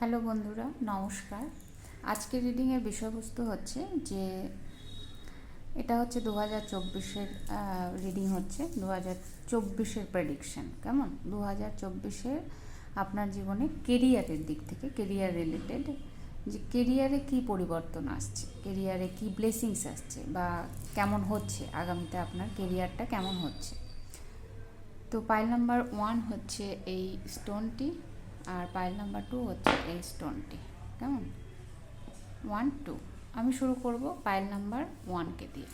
Hello বন্ধুরা, নমস্কার। আজকের রিডিংয়ের বিষয়বস্তু হচ্ছে যে, এটা হচ্ছে দু হাজার চব্বিশের রিডিং হচ্ছে দু হাজার চব্বিশের প্রেডিকশন কেমন? দু হাজার চব্বিশের আপনার জীবনে কেরিয়ারের দিক থেকে কেরিয়ার রিলেটেড যে কেরিয়ারে কী পরিবর্তন আসছে কেরিয়ারে কী ব্লেসিংস আসছে, বা কেমন হচ্ছে, আগামীতে আপনার কেরিয়ারটা কেমন হচ্ছে? তো পাইল নাম্বার ওয়ান হচ্ছে এই স্টোনটি আর পাইল নাম্বার টু হচ্ছে এই স্টোনটি কেমন? ওয়ান টু আমি শুরু করব পাইল নাম্বার ওয়ানকে দিয়ে।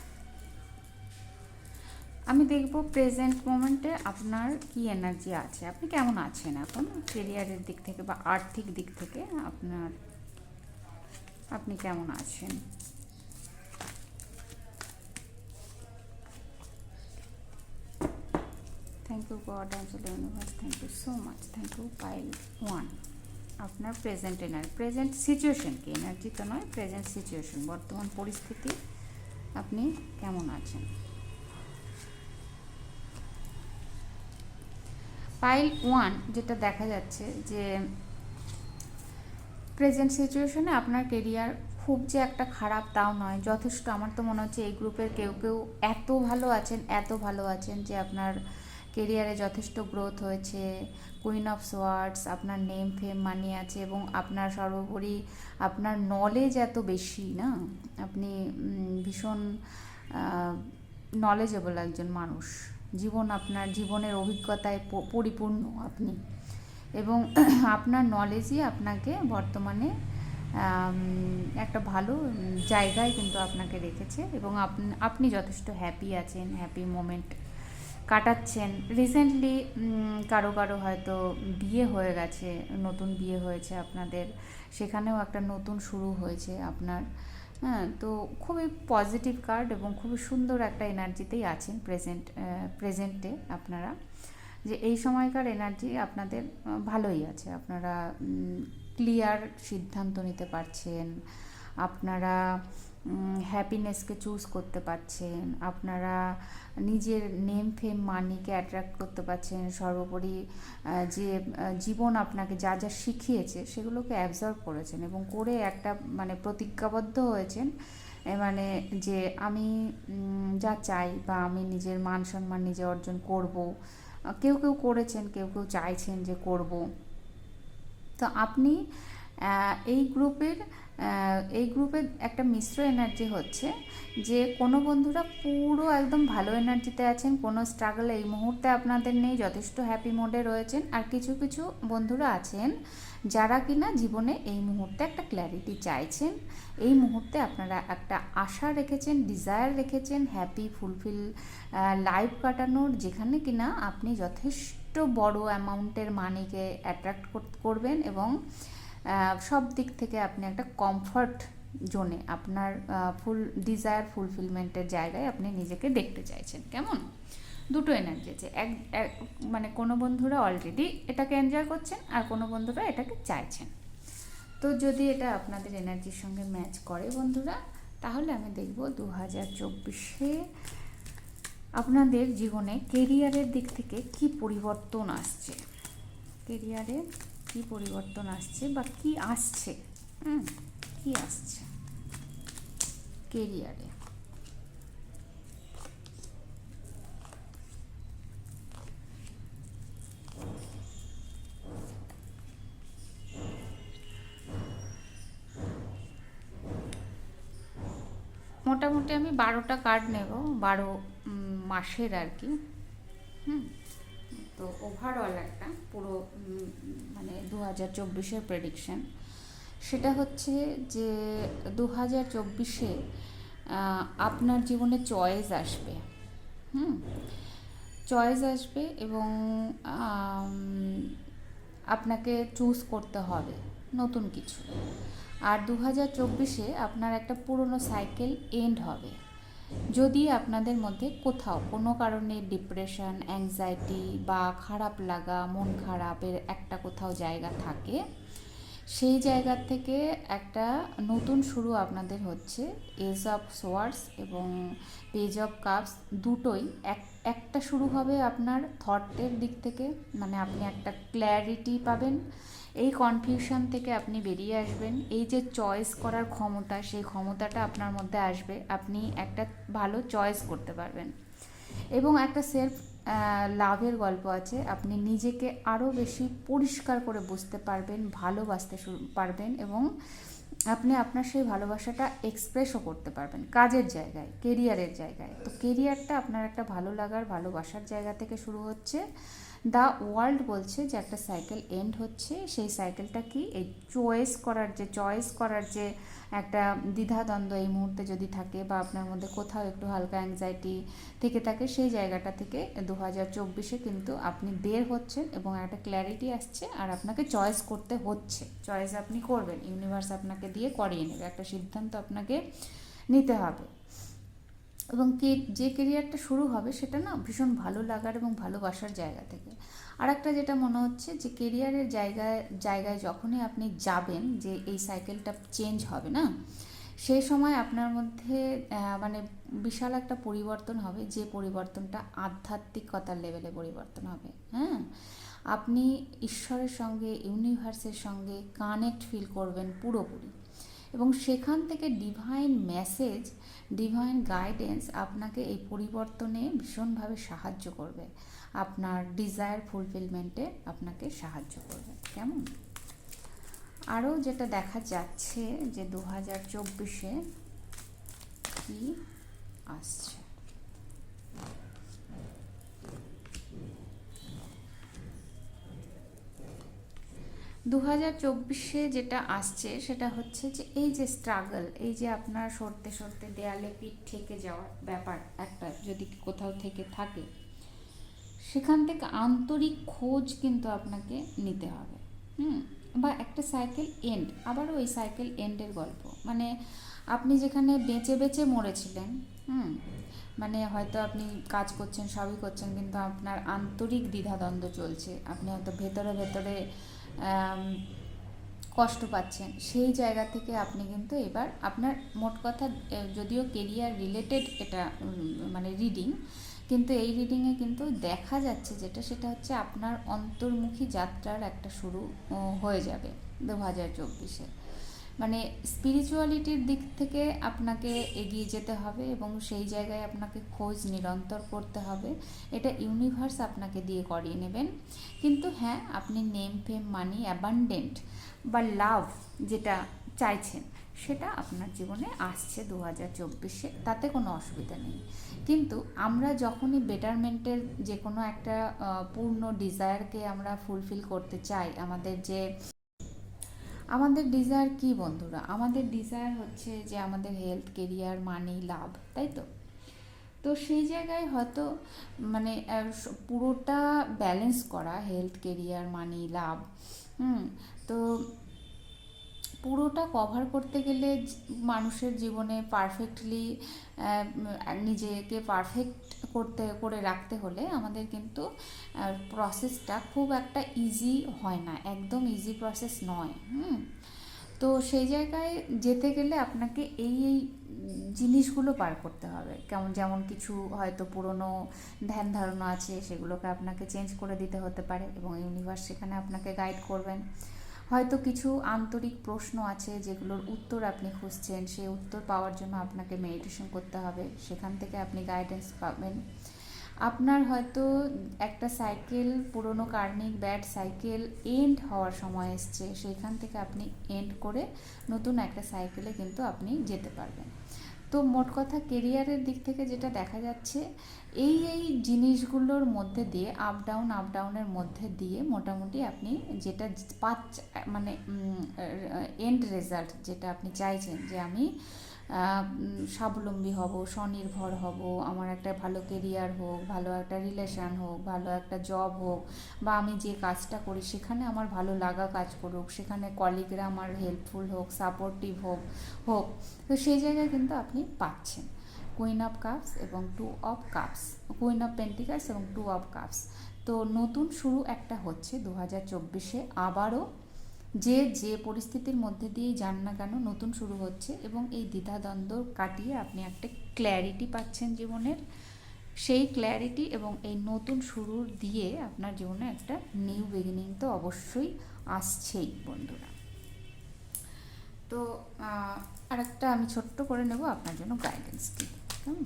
আমি দেখব প্রেজেন্ট মোমেন্টে আপনার কি এনার্জি আছে। আপনি কেমন আছেন এখন? কেরিয়ারের দিক থেকে বা আর্থিক দিক থেকে আপনার, আপনি কেমন আছেন? Thank you God angel universe thank you so much thank you pile one আপনার প্রেজেন্ট এনার্জি প্রেজেন্ট সিচুয়েশন কি এনার্জি তো নয় প্রেজেন্ট সিচুয়েশন বর্তমান পরিস্থিতি আপনি কেমন আছেন পাইল ওয়ান যেটা দেখা যাচ্ছে যে প্রেজেন্ট সিচুয়েশনে আপনার কেরিয়ার খুব যে একটা খারাপ তাও নয় যথেষ্ট আমার তো মনে হচ্ছে এই গ্রুপের কেউ কেউ এত ভালো আছেন এত ভালো আছেন যে আপনার কেরিয়ারে যথেষ্ট গ্রোথ হয়েছে। কুইন অফ সোয়ার্ডস আপনার নেম ফেম মানি আছে এবং আপনার সর্বোপরি আপনার নলেজ এত বেশি না? আপনি ভীষণ নলেজেবল একজন মানুষ। জীবন আপনার, জীবনের অভিজ্ঞতায় পরিপূর্ণ আপনি। এবং আপনার নলেজই আপনাকে বর্তমানে একটা ভালো জায়গায় কিন্তু আপনাকে রেখেছে এবং আপনি যথেষ্ট হ্যাপি আছেন হ্যাপি মোমেন্ট কাটাচ্ছেন। রিসেন্টলি কারও কারও হয়তো বিয়ে হয়ে গেছে, নতুন বিয়ে হয়েছে আপনাদের। সেখানেও একটা নতুন শুরু হয়েছে আপনার। হ্যাঁ তো খুবই পজিটিভ কার্ড এবং খুবই সুন্দর একটা এনার্জিতেই আছেন প্রেজেন্ট প্রেজেন্টে আপনারা। যে এই সময়কার এনার্জি আপনাদের ভালোই আছে। আপনারা ক্লিয়ার সিদ্ধান্ত নিতে পারছেন। আপনারা হ্যাপিনেসকে চুজ করতে পারছেন, আপনারা নিজের নেম ফেম মানিকে অ্যাট্রাক্ট করতে পারছেন, সর্বোপরি যে জীবন আপনাকে যা যা শিখিয়েছে সেগুলোকে অ্যাবজর্ভ করেছেন এবং করে একটা মানে প্রতিজ্ঞাবদ্ধ হয়েছেন মানে যে আমি যা চাই বা আমি নিজের মান সম্মান নিজে অর্জন করব, কেউ কেউ করেছেন, কেউ কেউ চাইছেন যে করব। তো আপনি এই গ্রুপের এই গ্রুপের একটা মিশ্র এনার্জি হচ্ছে যে কোনো বন্ধুরা পুরো একদম ভালো এনার্জিতে আছেন, কোনো স্ট্রাগল এই মুহূর্তে আপনাদের নেই, যথেষ্ট হ্যাপি মোডে রয়েছেন আর কিছু কিছু বন্ধুরা আছেন যারা কিনা জীবনে এই মুহূর্তে একটা ক্ল্যারিটি চাইছেন। এই মুহূর্তে আপনারা একটা আশা রেখেছেন ডিজায়ার রেখেছেন হ্যাপি ফুলফিল লাইফ কাটানোর যেখানে কিনা আপনি যথেষ্ট বড় অ্যামাউন্টের মানিকে অ্যাট্রাক্ট করবেন এবং সব দিক থেকে আপনি একটা কমফর্ট জোনে আপনার ফুল ডিজায়ার ফুলফিলমেন্টের জায়গায় আপনি নিজেকে দেখতে চাইছেন, কেমন? দুটো এনার্জি আছে, এক মানে কোনো বন্ধুরা অলরেডি এটাকে এনজয় করছেন আর কোনো বন্ধুরা এটাকে চাইছেন। তো যদি এটা আপনাদের এনার্জির সঙ্গে ম্যাচ করে বন্ধুরা, তাহলে আমি দেখব দু হাজার চব্বিশে আপনাদের জীবনে কেরিয়ারের দিক থেকে কি পরিবর্তন আসছে। কেরিয়ারে কি পরিবর্তন আসছে বা কি আসছে? হুম, কি আসছে? কেরিয়ারে মোটামুটি আমি বারোটা কার্ড নেব, বারো মাসের আর কি। হুম। তো ওভারঅল একটা পুরো মানে দু হাজার চব্বিশের প্রেডিকশান সেটা হচ্ছে যে দু হাজার চব্বিশে আপনার জীবনে চয়েস আসবে। হুম? চয়েস আসবে এবং আপনাকে চুজ করতে হবে নতুন কিছু। আর দু হাজার চব্বিশে আপনার একটা পুরনো সাইকেল এন্ড হবে। যদি আপনাদের মধ্যে কোথাও কোনো কারণে ডিপ্রেশন অ্যাংজাইটি বা খারাপ লাগা, মন খারাপের একটা কোথাও জায়গা থাকে, সেই জায়গার থেকে একটা নতুন শুরু আপনাদের হচ্ছে এজ অফ সোয়ার্স এবং পেজ অফ কাপস দুটোই এক, একটা শুরু হবে আপনার থটের দিক থেকে মানে আপনি একটা ক্ল্যারিটি পাবেন এই কনফিউশন থেকে আপনি বেরিয়ে আসবেন। এই যে চয়েস করার ক্ষমতা, সেই ক্ষমতাটা আপনার মধ্যে আসবে। আপনি একটা ভালো চয়েস করতে পারবেন। এবং একটা সেলফ লাভের গল্প আছে। আপনি নিজেকে আরও বেশি পরিষ্কার করে বুঝতে পারবেন, ভালোবাসতে শুরু, পারবেন এবং আপনি আপনার সেই ভালোবাসাটা এক্সপ্রেসও করতে পারবেন। কাজের জায়গায় কেরিয়ারের জায়গায়। তো কেরিয়ারটা আপনার একটা ভালো লাগার, ভালোবাসার জায়গা থেকে শুরু হচ্ছে। দ্য ওয়ার্ল্ড বলছে যে একটা সাইকেল এন্ড হচ্ছে, সেই সাইকেলটা কি? এই চয়েস করার যে, চয়েস করার যে একটা দ্বিধাদ্বন্দ্ব এই মুহূর্তে যদি থাকে বা আপনার মধ্যে কোথাও একটু হালকা অ্যাংজাইটি থেকে থাকে, সেই জায়গাটা থেকে দু হাজার চব্বিশে কিন্তু আপনি বের হচ্ছেন এবং একটা ক্ল্যারিটি আসছে আর আপনাকে চয়েস করতে হচ্ছে। চয়েস আপনি করবেন ইউনিভার্স আপনাকে দিয়ে করিয়ে নেবে, একটা সিদ্ধান্ত আপনাকে নিতে হবে। এবং কে, যে কেরিয়ারটা শুরু হবে সেটা না ভীষণ ভালো লাগার এবং ভালোবাসার জায়গা থেকে। আর একটা যেটা মনে হচ্ছে যে কেরিয়ারের জায়গায় জায়গায় যখনই আপনি যাবেন যে এই সাইকেলটা চেঞ্জ হবে না, সেই সময় আপনার মধ্যে মানে বিশাল একটা পরিবর্তন হবে, যে পরিবর্তনটা আধ্যাত্মিকতার লেভেলে পরিবর্তন হবে হ্যাঁ? আপনি ঈশ্বরের সঙ্গে ইউনিভার্সের সঙ্গে কানেক্ট ফিল করবেন পুরোপুরি। এবং সেখান থেকে ডিভাইন মেসেজ ডিভাইন গাইডেন্স আপনাকে এই পরিবর্তনে ভীষণভাবে সাহায্য করবে। আপনার ডিজায়ার ফুলফিলমেন্টে আপনাকে সাহায্য করবে। কেমন? আরও যেটা দেখা যাচ্ছে যে দু হাজার চব্বিশে কী আসছে? দু হাজার চব্বিশে যেটা আসছে, সেটা হচ্ছে যে এই যে স্ট্রাগল এই যে আপনার সরতে সরতে দেয়ালে পিঠ ঠেকে যাওয়ার ব্যাপার একটা যদি কোথাও থেকে থাকে, সেখান থেকে আন্তরিক খোঁজ কিন্তু আপনাকে নিতে হবে। হুম? বা একটা সাইকেল এন্ড আবারও ওই সাইকেল এন্ডের গল্প। মানে আপনি যেখানে বেঁচে বেঁচে মরেছিলেন, হুম? মানে হয়তো আপনি কাজ করছেন, সবই করছেন, কিন্তু আপনার আন্তরিক দ্বিধাদ্বন্দ্ব চলছে। আপনি হয়তো ভেতরে ভেতরে কষ্ট পাচ্ছেন। সেই জায়গা থেকে আপনি কিন্তু এবার আপনার মোট কথা যদিও কেরিয়ার রিলেটেড এটা মানে রিডিং কিন্তু এই রিডিংয়ে কিন্তু দেখা যাচ্ছে যেটা, সেটা হচ্ছে আপনার অন্তর্মুখী যাত্রার একটা শুরু হয়ে যাবে দু হাজার চব্বিশে। মানে স্পিরিচুয়ালিটির দিক থেকে আপনাকে এগিয়ে যেতে হবে এবং সেই জায়গায় আপনাকে খোঁজ নিরন্তর করতে হবে। এটা ইউনিভার্স আপনাকে দিয়ে করিয়ে নেবেন। কিন্তু হ্যাঁ আপনি নেম ফেম মানি অ্যাবান্ডেন্ট বা লাভ যেটা চাইছেন, সেটা আপনার জীবনে আসছে দু হাজার চব্বিশে, তাতে কোনো অসুবিধা নেই। কিন্তু আমরা যখনই বেটারমেন্টের যে কোনো একটা পূর্ণ ডিজায়ারকে আমরা ফুলফিল করতে চাই, আমাদের যে আমাদের ডিজায়ার কি বন্ধুরা? আমাদের ডিজায়ার হচ্ছে যে আমাদের হেলথ কেরিয়ার মানি লাভ, তাই তো? তো সেই জায়গায় হয়তো মানে পুরোটা ব্যালেন্স করা হেলথ কেরিয়ার মানি লাভ, হুম? তো পুরোটা কভার করতে গেলে মানুষের জীবনে পারফেক্টলি নিজেকে পারফেক্ট করতে, করে রাখতে হলে আমাদের কিন্তু প্রসেসটা খুব একটা ইজি হয় না, একদম ইজি প্রসেস নয়, হুম? তো সেই জায়গায় যেতে গেলে আপনাকে এই এই জিনিসগুলো পার করতে হবে। কেমন, যেমন কিছু হয়তো পুরনো ধ্যান ধারণা আছে, সেগুলোকে আপনাকে চেঞ্জ করে দিতে হতে পারে এবং ইউনিভার্স সেখানে আপনাকে গাইড করবেন। হয়তো কিছু আন্তরিক প্রশ্ন আছে যেগুলোর উত্তর আপনি খুঁজছেন সেই উত্তর পাওয়ার জন্য আপনাকে মেডিটেশন করতে হবে, সেখান থেকে আপনি গাইডেন্স পাবেন। আপনার হয়তো একটা সাইকেল পুরনো কার্নিক ব্যাড সাইকেল এন্ড হওয়ার সময় এসছে সেইখান থেকে আপনি এন্ড করে নতুন একটা সাইকেলে কিন্তু আপনি যেতে পারবেন। তো মোট কথা কেরিয়ারের দিক থেকে যেটা দেখা যাচ্ছে, এই এই জিনিসগুলোর মধ্যে দিয়ে আপ ডাউন আপ ডাউনের মধ্যে দিয়ে মোটামুটি আপনি যেটা পাচ্ছ মানে এন্ড রেজাল্ট যেটা আপনি চাইছেন যে আমি স্বাবলম্বী হব, স্বনির্ভর হব, আমার একটা ভালো কেরিয়ার হোক, ভালো একটা রিলেশান হোক, ভালো একটা জব হোক, বা আমি যে কাজটা করি সেখানে আমার ভালো লাগা কাজ করুক, সেখানে কলিগরা আমার হেল্পফুল হোক সাপোর্টিভ হোক হোক, তো সেই জায়গায় কিন্তু আপনি পাচ্ছেন। কুইন অফ কাপস এবং two of cups queen of pentacles এবং টু অফ কাপস তো নতুন শুরু একটা হচ্ছে দু হাজার চব্বিশে, আবারও যে যে পরিস্থিতির মধ্যে দিয়েই যান না কেন নতুন শুরু হচ্ছে এবং এই দ্বিধাদ্বন্দ্ব কাটিয়ে আপনি একটা ক্ল্যারিটি পাচ্ছেন জীবনের। সেই ক্ল্যারিটি এবং এই নতুন শুরুর দিয়ে আপনার জীবনে একটা নিউ বিগিনিং তো অবশ্যই আসছেই বন্ধুরা। তো আরেকটা আমি ছোট্ট করে নেব, আপনার জন্য গাইডেন্স কি কেমন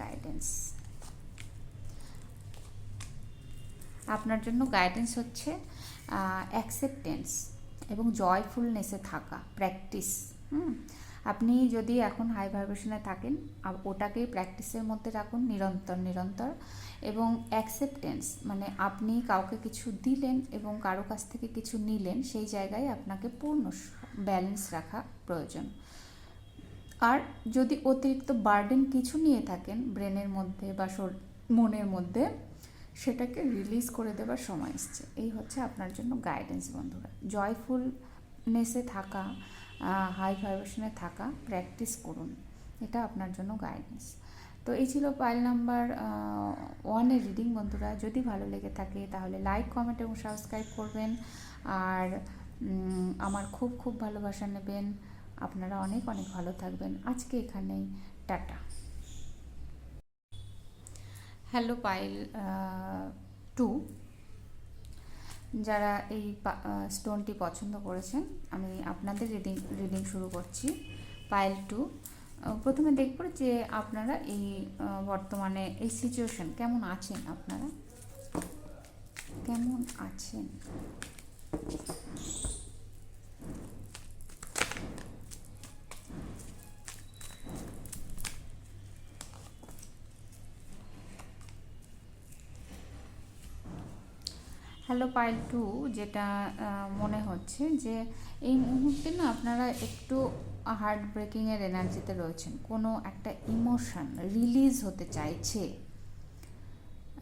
গাইডেন্স আপনার জন্য গাইডেন্স হচ্ছে অ্যাকসেপ্টেন্স এবং জয়ফুলনেসে থাকা প্র্যাকটিস হুম? আপনি যদি এখন হাই ভাইব্রেশনে থাকেন ওটাকেই প্র্যাকটিসের মধ্যে রাখুন, নিরন্তর নিরন্তর এবং অ্যাকসেপ্টেন্স মানে আপনি কাউকে কিছু দিলেন এবং কারও কাছ থেকে কিছু নিলেন, সেই জায়গায় আপনাকে পূর্ণ ব্যালেন্স রাখা প্রয়োজন। আর যদি অতিরিক্ত বার্ডেন কিছু নিয়ে থাকেন ব্রেনের মধ্যে বা মনের মধ্যে সেটাকে রিলিজ করে দেবার সময় এসছে। এই হচ্ছে আপনার জন্য গাইডেন্স বন্ধুরা। জয়ফুলনেসে থাকা হাই ভাইব্রেশনে থাকা প্র্যাকটিস করুন। এটা আপনার জন্য গাইডেন্স তো এই ছিল পাইল নাম্বার ওয়ানের রিডিং বন্ধুরা। যদি ভালো লেগে থাকে তাহলে লাইক কমেন্ট এবং সাবস্ক্রাইব করবেন। আর আমার খুব খুব ভালোবাসা নেবেন। আপনারা অনেক অনেক ভালো থাকবেন। আজকে এখানেই। টাটা। হ্যালো পাইল টু যারা এই স্টোনটি পছন্দ করেছেন, আমি আপনাদের রিডিং রিডিং শুরু করছি। পাইল টু প্রথমে দেখব যে আপনারা এই বর্তমানে এই সিচুয়েশন কেমন আছেন আপনারা? কেমন আছেন? হ্যালো পাইল টু যেটা মনে হচ্ছে যে এই মুহূর্তে না আপনারা একটু হার্ট ব্রেকিংয়ের এনার্জিতে রয়েছেন। কোনো একটা ইমোশন রিলিজ হতে চাইছে।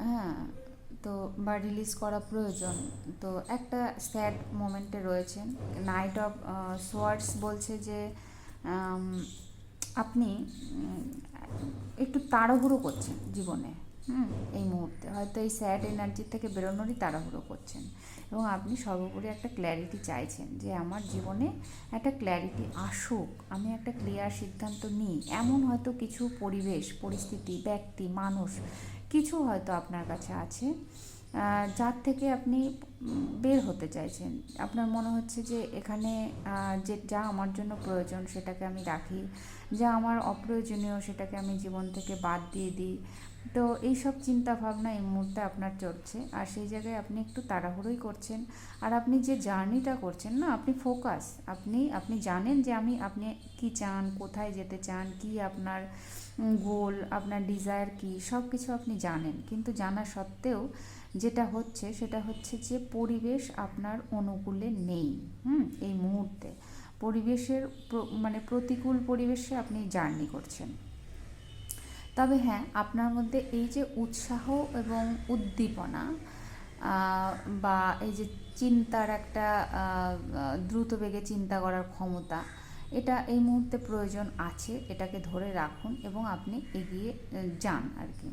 হ্যাঁ তো বা রিলিজ করা প্রয়োজন। তো একটা স্যাড মোমেন্টে রয়েছেন। নাইট অফ সোয়ার্ডস বলছে যে আপনি একটু তাড়াহুড়ো করছেন জীবনে। হুম, এই মুহূর্তে। হয়তো এই স্যাড এনার্জি থেকে বেরোনোরই তাড়াহুড়ো করছেন। এবং আপনি সর্বোপরি একটা ক্ল্যারিটি চাইছেন যে, আমার জীবনে একটা ক্ল্যারিটি আসুক, আমি একটা ক্লিয়ার সিদ্ধান্ত নিই। এমন হয়তো কিছু পরিবেশ, পরিস্থিতি, ব্যক্তি, মানুষ, কিছু হয়তো আপনার কাছে আছে যার থেকে আপনি বের হতে চাইছেন। আপনার মনে হচ্ছে যে, এখানে যে, যা আমার জন্য প্রয়োজন সেটাকে আমি রাখি, যা আমার অপ্রয়োজনীয় সেটাকে আমি জীবন থেকে বাদ দিয়ে দিই। তো এইসব চিন্তা ভাবনা এই মুহূর্তে আপনার চলছে। আর সেই জায়গায় আপনি একটু তাড়াহুড়োই করছেন। আর আপনি যে জার্নিটা করছেন না, আপনি ফোকাস। আপনি আপনি জানেন যে আমি, আপনি কি চান, কোথায় যেতে চান, কি আপনার গোল, আপনার ডিজায়ার কি সব কিছু আপনি জানেন। কিন্তু জানা সত্ত্বেও যেটা হচ্ছে, সেটা হচ্ছে যে পরিবেশ আপনার অনুকূলে নেই। হুম? এই মুহূর্তে। পরিবেশের মানে প্রতিকূল পরিবেশে আপনি জার্নি করছেন। তবে হ্যাঁ আপনার মধ্যে এই যে উৎসাহ এবং উদ্দীপনা বা এই যে চিন্তার একটা দ্রুত বেগে চিন্তা করার ক্ষমতা, এটা এই মুহূর্তে প্রয়োজন আছে, এটাকে ধরে রাখুন এবং আপনি এগিয়ে যান আর কি।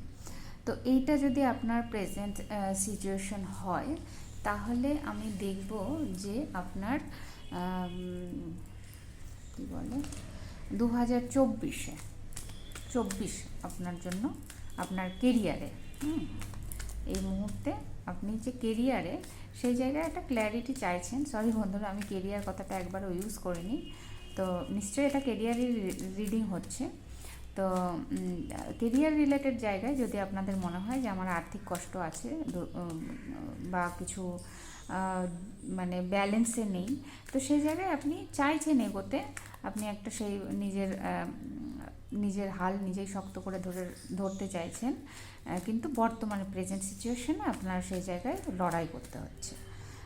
তো এইটা যদি আপনার প্রেজেন্ট সিচুয়েশন হয়, তাহলে আমি দেখব যে আপনার কী বলে দু হাজার চব্বিশে চব্বিশ আপনার জন্য আপনার কেরিয়ারে এই মুহূর্তে আপনি যে কেরিয়ারে, সেই জায়গায় একটা ক্ল্যারিটি চাইছেন। সরি বন্ধুরা, আমি কেরিয়ার কথাটা একবারও ইউজ করিনি। তো নিশ্চয়ই এটা কেরিয়ারই রিডিং হচ্ছে। তো কেরিয়ার রিলেটেড জায়গায় যদি আপনাদের মনে হয় যে আমার আর্থিক কষ্ট আছে বা কিছু মানে ব্যালেন্সে নেই, তো সেই জায়গায় আপনি চাইছেন এগোতে। আপনি একটা সেই নিজের নিজের হাল নিজেই শক্ত করে ধরে, ধরতে চাইছেন। কিন্তু বর্তমানে প্রেজেন্ট সিচুয়েশনে আপনার সেই জায়গায় লড়াই করতে হচ্ছে।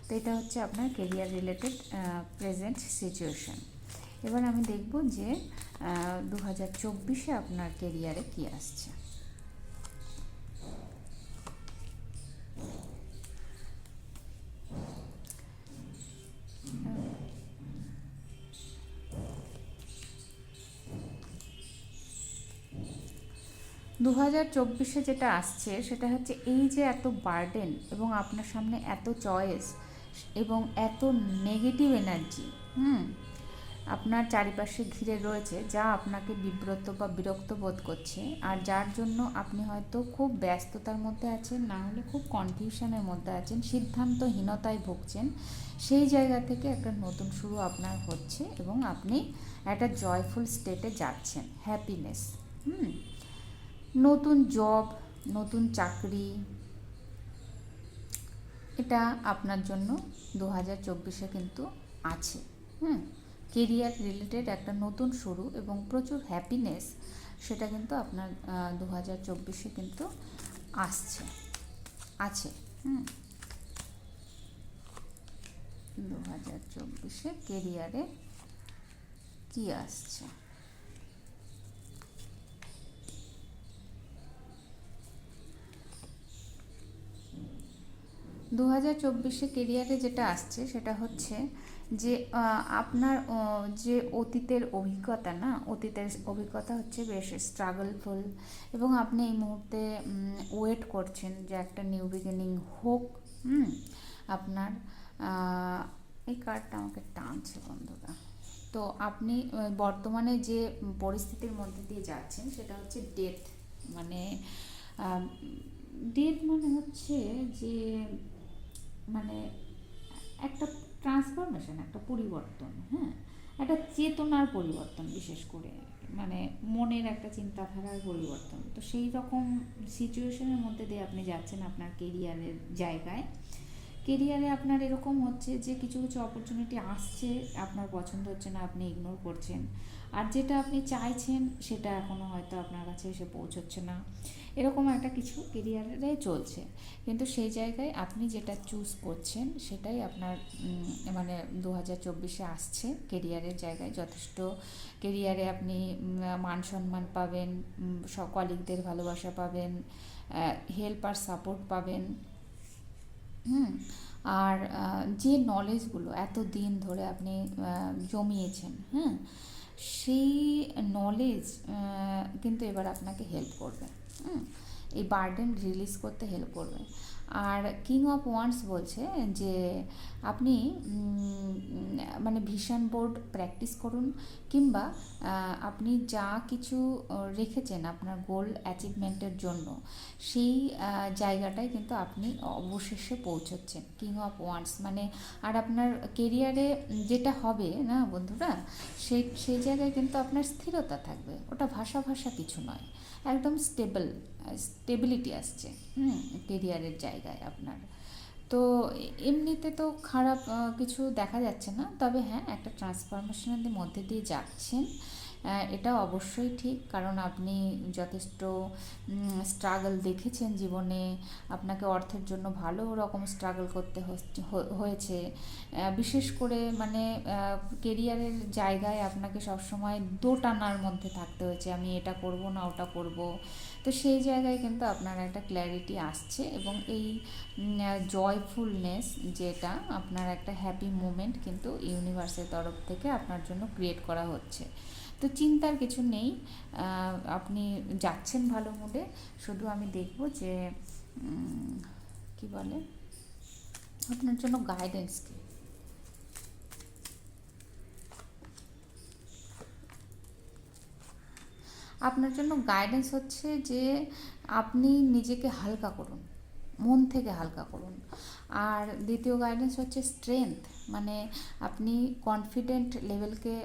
তো এটা হচ্ছে আপনার কেরিয়ার রিলেটেড প্রেজেন্ট সিচুয়েশন এবার আমি দেখব যে দু হাজার চব্বিশে আপনার কেরিয়ারে কী আসছে। দু হাজার চব্বিশে যেটা আসছে, সেটা হচ্ছে এই যে এত বার্ডেন এবং আপনার সামনে এত চয়েস এবং এত নেগেটিভ এনার্জি হুম? আপনার চারিপাশে ঘিরে রয়েছে যা আপনাকে বিব্রত বা বিরক্ত বোধ করছে আর যার জন্য আপনি হয়তো খুব ব্যস্ততার মধ্যে আছেন, না হলে খুব কনফিউশনের মধ্যে আছেন, সিদ্ধান্তহীনতায় ভুগছেন। সেই জায়গা থেকে একটা নতুন শুরু আপনার হচ্ছে এবং আপনি একটা জয়ফুল স্টেটে যাচ্ছেন হ্যাপিনেস হুম? নতুন জব নতুন চাকরি। এটা আপনার জন্য দু হাজার চব্বিশে কিন্তু আছে, হুম? কেরিয়ার রিলেটেড একটা নতুন শুরু এবং প্রচুর হ্যাপিনেস সেটা কিন্তু আপনার দু হাজার চব্বিশে কিন্তু আসছে, আছে, হুম? দু হাজার চব্বিশে কেরিয়ারে কী আসছে? দু হাজার চব্বিশে কেরিয়ারে যেটা আসছে সেটা হচ্ছে যে আপনার যে অতীতের অভিজ্ঞতা না, অতীতের অভিজ্ঞতা হচ্ছে বেশ স্ট্রাগলফুল এবং আপনি এই মুহূর্তে ওয়েট করছেন যে একটা নিউ বিগিনিং হোক আপনার এই কার্ডটা আমাকে টানছে বন্ধুরা। তো আপনি বর্তমানে যে পরিস্থিতির মধ্যে দিয়ে যাচ্ছেন সেটা হচ্ছে ডেথ মানে ডেথ মানে হচ্ছে যে মানে একটা ট্রান্সফরমেশন একটা পরিবর্তন হ্যাঁ? একটা চেতনার পরিবর্তন বিশেষ করে মানে মনের একটা চিন্তাধারার পরিবর্তন। তো সেই রকম সিচুয়েশনের মধ্যে দিয়ে আপনি যাচ্ছেন আপনার কেরিয়ারের জায়গায়। কেরিয়ারে আপনার এরকম হচ্ছে যে কিছু কিছু অপরচুনিটি আসছে, আপনার পছন্দ হচ্ছে না, আপনি ইগনোর করছেন। আর যেটা আপনি চাইছেন, সেটা এখনও হয়তো আপনার কাছে এসে পৌঁছচ্ছে না। এরকম একটা কিছু কেরিয়ারে চলছে। কিন্তু সেই জায়গায় আপনি যেটা চুজ করছেন, সেটাই আপনার মানে দু হাজার চব্বিশে আসছে কেরিয়ারের জায়গায়। যথেষ্ট কেরিয়ারে আপনি মান সম্মান পাবেন কলিগদের ভালোবাসা পাবেন হেল্প আর সাপোর্ট পাবেন। হুম। আর যে নলেজগুলো এত দিন ধরে আপনি জমিয়েছেন হ্যাঁ সেই নলেজ কিন্তু এবার আপনাকে হেল্প করবে, হুম। এই বার্ডেন রিলিজ করতে হেল্প করবে। আর কিং অফ ওয়ান্স বলছে যে, আপনি মানে ভিশন বোর্ড প্র্যাকটিস করুন, কিংবা আপনি যা কিছু রেখেছেন আপনার গোল অ্যাচিভমেন্টের জন্য, সেই জায়গাটায় কিন্তু আপনি অবশেষে পৌঁছচ্ছেন কিং অফ ওয়ান্স মানে আর আপনার কেরিয়ারে যেটা হবে, না বন্ধুরা? সেই সেই জায়গায় কিন্তু আপনার স্থিরতা থাকবে। ওটা ভাষা ভাষা কিছু নয়। একদম স্টেবল স্টেবিলিটি আসছে, হুম কেরিয়ারের জায়গায় আপনার। তো এমনিতে তো খারাপ কিছু দেখা যাচ্ছে না, তবে হ্যাঁ একটা ট্রান্সফরমেশনের মধ্যে দিয়ে যাচ্ছেন। এটা অবশ্যই ঠিক, কারণ আপনি যথেষ্ট স্ট্রাগল দেখেছেন জীবনে, আপনাকে অর্থের জন্য ভালো রকম স্ট্রাগল করতে হয়েছে। বিশেষ করে মানে কেরিয়ারের জায়গায় আপনাকে সবসময় দোটানার মধ্যে থাকতে হয়েছে, আমি এটা করব না, ওটা করব। তো সেই জায়গায় কিন্তু আপনার একটা ক্ল্যারিটি আসছে এবং এই জয়ফুলনেস যেটা আপনার একটা হ্যাপি মুমেন্ট কিন্তু ইউনিভার্সের তরফ থেকে আপনার জন্য ক্রিয়েট করা হচ্ছে। তো চিন্তার কিছু নেই আপনি যাচ্ছেন ভালো মুডে শুধু আমি দেখব যে কি বলে, আপনার জন্য গাইডেন্স কি? আপনার জন্য গাইডেন্স হচ্ছে যে আপনি নিজেকে হালকা করুন, মন থেকে হালকা করুন। আর দ্বিতীয় গাইডেন্স হচ্ছে স্ট্রেংথ মানে আপনি কনফিডেন্ট লেভেলকে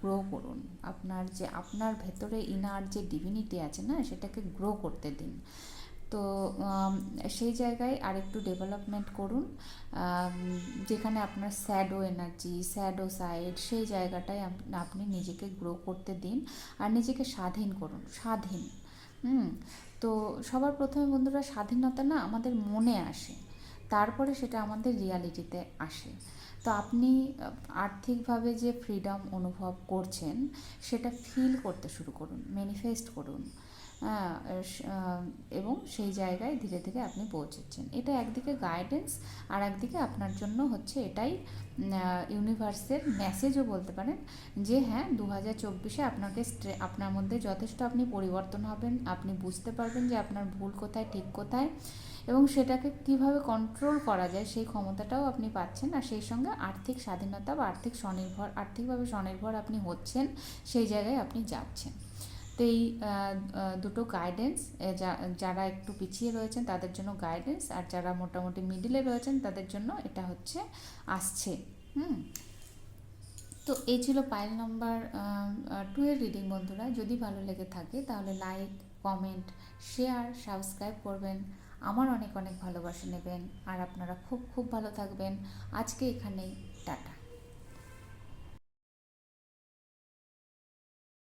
গ্রো করুন। আপনার যে, আপনার ভেতরে ইনার যে ডিভিনিটি আছে না, সেটাকে গ্রো করতে দিন। তো সেই জায়গায় আরেকটু ডেভেলপমেন্ট করুন। যেখানে আপনার স্যাডো এনার্জি স্যাডো সাইড সেই জায়গাটায় আপ- আপনি নিজেকে গ্রো করতে দিন আর নিজেকে স্বাধীন করুন, স্বাধীন। হুম? তো সবার প্রথমে বন্ধুরা, স্বাধীনতা না আমাদের মনে আসে, তারপরে সেটা আমাদের রিয়ালিটিতে আসে। তো আপনি আর্থিকভাবে যে ফ্রিডম অনুভব করছেন, সেটা ফিল করতে শুরু করুন ম্যানিফেস্ট করুন। এবং সেই জায়গায় ধীরে ধীরে আপনি পৌঁছেছেন। এটা একদিকে গাইডেন্স আর একদিকে আপনার জন্য হচ্ছে এটাই ইউনিভার্সের মেসেজও বলতে পারেন যে হ্যাঁ দু হাজার চব্বিশে আপনাকে আপনার মধ্যে যথেষ্ট আপনি পরিবর্তন হবেন, আপনি বুঝতে পারবেন যে আপনার ভুল কোথায়, ঠিক কোথায় এবং সেটাকে কীভাবে কন্ট্রোল করা যায় সেই ক্ষমতাটাও আপনি পাচ্ছেন আর সেই সঙ্গে আর্থিক স্বাধীনতা বা আর্থিক স্বনির্ভর, আর্থিকভাবে স্বনির্ভর আপনি হচ্ছেন, সেই জায়গায় আপনি যাচ্ছেন। তো এই দুটো গাইডেন্স যারা একটু পিছিয়ে রয়েছেন তাদের জন্য গাইডেন্স আর যারা মোটামুটি মিডিলে রয়েছেন তাদের জন্য এটা হচ্ছে আসছে, হুম? তো এই ছিল পাইল নাম্বার টু এর রিডিং বন্ধুরা, যদি ভালো লেগে থাকে তাহলে লাইক কমেন্ট শেয়ার সাবস্ক্রাইব করবেন। আমার অনেক অনেক ভালোবাসা নেবেন। আর আপনারা খুব খুব ভালো থাকবেন। আজকে এখানেই।